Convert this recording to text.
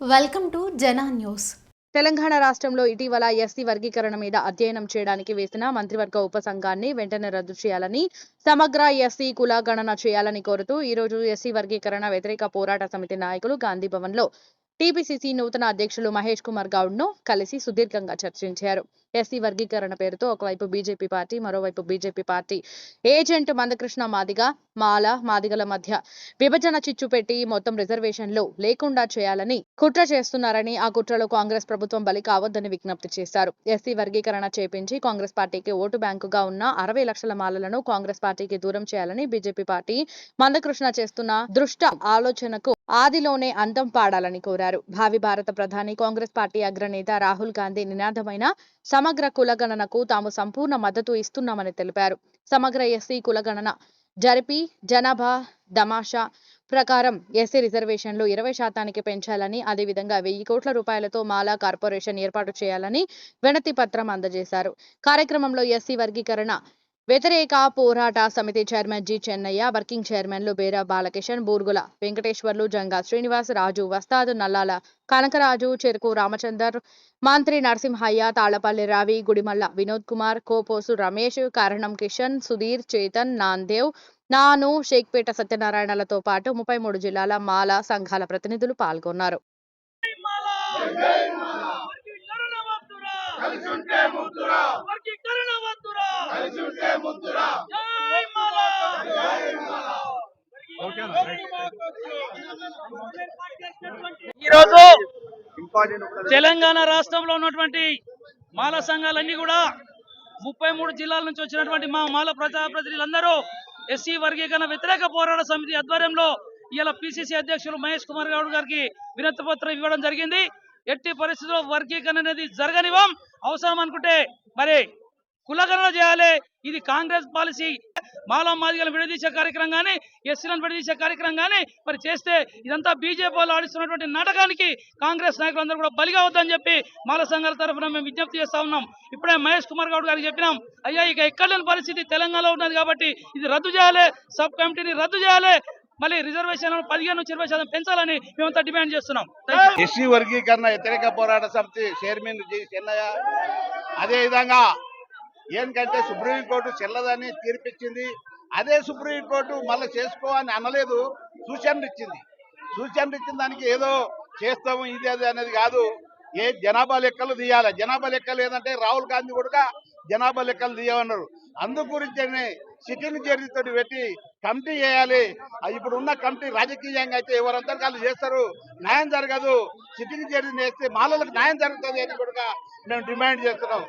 Welcome to Jana news. Telangana రాష్ట్రంలో ఇటీవల SC వర్గీకరణ మీద అధ్యయనం చేయడానికి వేసిన మంత్రివర్గ ఉపసంఘాన్ని వెంటనే రద్దు చేయాలని సమగ్ర ఎస్సీ కుల గణన చేయాలని కోరుతూ ఈ రోజు ఎస్సీ వర్గీకరణ వ్యతిరేక పోరాట సమితి నాయకులు గాంధీ భవన్లో టీపీసీసీ నూతన అధ్యక్షులు మహేష్ కుమార్ గౌడ్ను కలిసి సుదీర్ఘంగా చర్చించారు. ఎస్సీ వర్గీకరణ పేరుతో ఒకవైపు బీజేపీ పార్టీ మరోవైపు BJP party. Agent Mandakrishna Madiga Mala మాదిగల మధ్య విభజన చిచ్చు పెట్టి మొత్తం రిజర్వేషన్లు లేకుండా చేయాలని కుట్ర చేస్తున్నారని ఆ కుట్రలో కాంగ్రెస్ ప్రభుత్వం బలి కావద్దని విజ్ఞప్తి చేశారు. ఎస్సీ వర్గీకరణ చేపించి కాంగ్రెస్ పార్టీకి ఓటు బ్యాంకుగా ఉన్న అరవై లక్షల మాలలను కాంగ్రెస్ పార్టీకి దూరం చేయాలని బీజేపీ పార్టీ మందకృష్ణ చేస్తున్న దృష్ట ఆలోచనకు ఆదిలోనే అందం పాడాలని కోరారు. భావి భారత ప్రధాని కాంగ్రెస్ పార్టీ అగ్రనేత రాహుల్ గాంధీ నినాదమైన సమగ్ర కులగణనకు తాము సంపూర్ణ మద్దతు ఇస్తున్నామని తెలిపారు. సమగ్ర ఎస్సీ కులగణన జరిపి జనాభా దమాషా ప్రకారం ఎస్సీ రిజర్వేషన్లు ఇరవై శాతానికి పెంచాలని అదేవిధంగా వెయ్యి కోట్ల రూపాయలతో మాలా కార్పొరేషన్ ఏర్పాటు చేయాలని వినతి పత్రం అందజేశారు. కార్యక్రమంలో ఎస్సీ వర్గీకరణ వ్యతిరేక పోరాట సమితి చైర్మన్ జి చెన్నయ్య వర్కింగ్ చైర్మన్లు బేరా బాలకిషన్ బూర్గుల వెంకటేశ్వర్లు జంగా శ్రీనివాస్ రాజు వస్తాదు నల్లాల కనకరాజు చెరుకు రామచందర్ మంత్రి నరసింహయ్య తాళపల్లి రవి గుడిమల్ల వినోద్ కుమార్ కోపోసు రమేష్ కారణం కిషన్ సుధీర్ చేతన్ నాందేవ్ నాను షేక్పేట సత్యనారాయణలతో పాటు ముప్పై మూడు జిల్లాల మాల సంఘాల ప్రతినిధులు పాల్గొన్నారు. వర్గీకరణ వద్దురా జై మాలా ఈరోజు తెలంగాణ రాష్ట్రంలో ఉన్నటువంటి మాల సంఘాలన్నీ కూడా ముప్పై మూడు జిల్లాల నుంచి వచ్చినటువంటి మా మాల ప్రజాప్రతినిధులందరూ ఎస్సీ వర్గీకరణ వ్యతిరేక పోరాట సమితి ఆధ్వర్యంలో ఇవాళ పిసిసి అధ్యక్షులు మహేష్ కుమార్ గౌడ్ గారికి వినతి పత్రం ఇవ్వడం జరిగింది. ఎట్టి పరిస్థితుల్లో వర్గీకరణ అనేది జరగనివ్వం. అవసరం అనుకుంటే మరి కులగణన చేయాలి. ఇది కాంగ్రెస్ పాలసీ. మాలా మాదిగలను విడదీసే కార్యక్రమం కానీ ఎస్సీలను విడదీసే కార్యక్రమం కానీ మరి చేస్తే ఇదంతా బీజేపీ వాళ్ళు ఆడిస్తున్నటువంటి నాటకానికి కాంగ్రెస్ నాయకులందరూ కూడా బలిగా వద్దని చెప్పి మాల సంఘాల తరఫున మేము విజ్ఞప్తి చేస్తా ఉన్నాం. ఇప్పుడే మహేష్ కుమార్ గౌడ్ గారికి చెప్పినాం అయ్యా ఇక ఎక్కడ పరిస్థితి తెలంగాణలో ఉన్నది కాబట్టి ఇది రద్దు చేయాలి సబ్ కమిటీని రద్దు చేయాలి మళ్ళీ రిజర్వేషన్ పదిహేను నుంచి ఇరవై శాతం పెంచాలని మేమంతా డిమాండ్ చేస్తున్నాం. ఎస్సీ వర్గీకరణ వ్యతిరేక పోరాట సమితి చైర్మన్ జి. చెన్నయ్య. అదే విధంగా ఏంటంటే సుప్రీంకోర్టు చెల్లదని తీర్పిచ్చింది. అదే సుప్రీంకోర్టు మళ్ళీ చేసుకో అని అనలేదు సూచనలు ఇచ్చింది. సూచనలు ఇచ్చిన దానికి ఏదో చేస్తాము ఇది అది అనేది కాదు. ఏ జనాభా లెక్కలు తీయాలి. జనాభా లెక్కలు ఏదంటే రాహుల్ గాంధీ కూడా జనాభా లెక్కలు తీయమన్నారు. అందు గురించి సిట్టింగ్ జడ్జితో పెట్టి కమిటీ చేయాలి. ఇప్పుడు ఉన్న కమిటీ రాజకీయంగా అయితే ఎవరంతా వాళ్ళు చేస్తారు. న్యాయం జరగదు. సిటీని జడ్జిని వేస్తే మాలలకు న్యాయం జరుగుతుంది అని కూడా మేము డిమాండ్ చేస్తున్నాం.